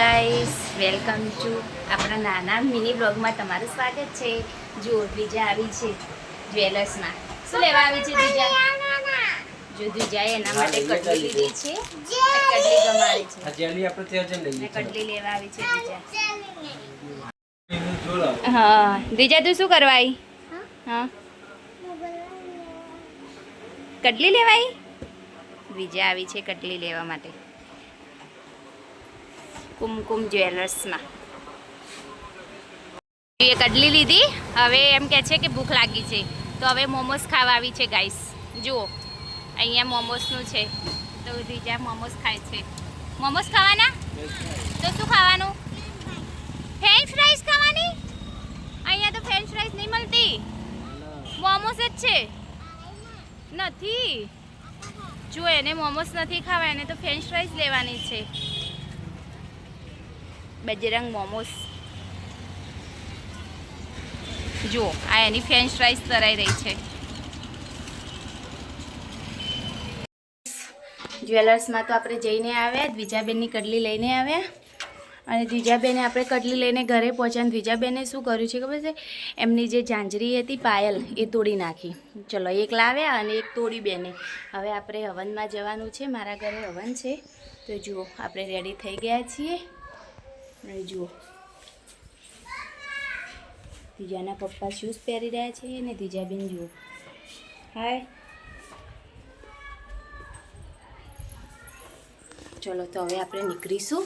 Guys welcome to આપણા નાના mini બ્લોગમાં તમારું સ્વાગત છે. જો દ્વિજા આવી છે જ્વેલર્સમાં. શું લેવા આવી છે દ્વિજા જો દ્વિજાએ એના માટે કડલી લીધી છે. કટલી કડલી ગમાડે છે. આ જેલી આપણે ત્યાં જ લઈએ. કડલી લેવા આવી છે દ્વિજા જોર હા. દ્વિજા તું શું કરવાઈ હા. કડલી લેવાઈ દ્વિજા આવી? છે કડલી લેવા માટે. કુમકુમ જ્વેલર્સમાં. એ કડલી લીધી. હવે એમ કહે છે કે ભૂખ લાગી છે. તો હવે મોમોસ ખાવા આવી છે ગાઈસ જુઓ. અહીંયા મોમોસનું છે. તો દ્વિજા મોમોસ ખાય છે. મોમોસ ખાવાના? તો શું ખાવાનું? ફ્રેન્ચ રાઈસ ખાવાની? અહીંયા તો ફ્રેન્ચ ફ્રાઈસ નહીં મળતી. મોમોસ જ છે. નથી. જો એને મોમોસ નથી ખાવા, એને તો ફ્રેન્ચ ફ્રાઈસ લેવાની છે. બજરંગ મોમોસ જુઓ આ એની ફ્રેન્ચ ફ્રાઈઝ તરાઈ રહી છે જ્વેલર્સમાં તો આપણે જઈને આવ્યા દ્વિજાબેનની કડલી લઈને આવ્યા. અને દ્વિજાબેને આપણે કડલી લઈને ઘરે પહોંચ્યા અને દ્વિજાબેને શું કર્યું છે ખબર છે? એમની જે ઝાંઝરી હતી પાયલ, એ તોડી નાખી. ચલો, એક લાવ્યા અને એક તોડી બેને. હવે આપણે હવનમાં જવાનું છે, મારા ઘરે હવન છે. તો જુઓ, આપણે રેડી થઈ ગયા છીએ. અને જુઓ. ત્રીજાના પપ્પા શૂઝ પહેરી રહ્યા છે અને દ્વિજાબેન જુઓ. હાય ચલો તો હવે આપણે નીકળીશું.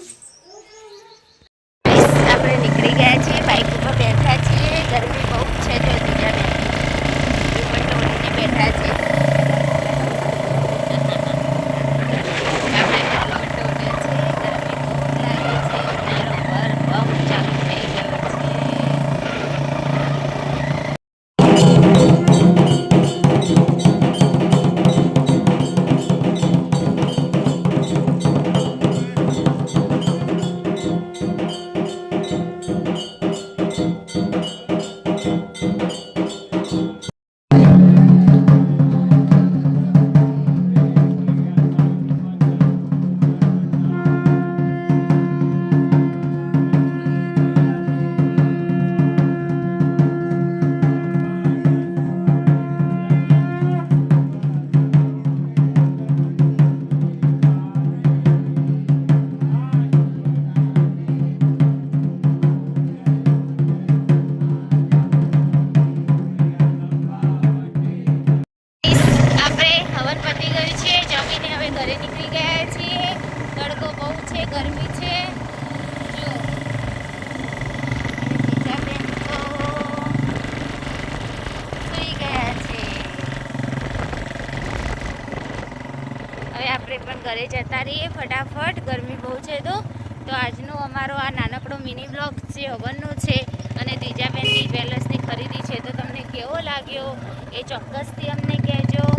ઘરે નીકળી ગયા છીએ તડકો બહુ છે, ગરમી છે. જો. બેન તો સૂઈ ગયા છે. હવે આપણે પણ ઘરે જતા રહીએ ફટાફટ. ગરમી બહુ છે તો. તો આજનો અમારો આ નાનકડો મિની બ્લોગ જે હવનનો છે. અને ત્રીજા બેનની જ્વેલર્સની ખરીદી છે. તો તમને કેવો લાગ્યો? એ ચોક્કસથી અમને કહેજો.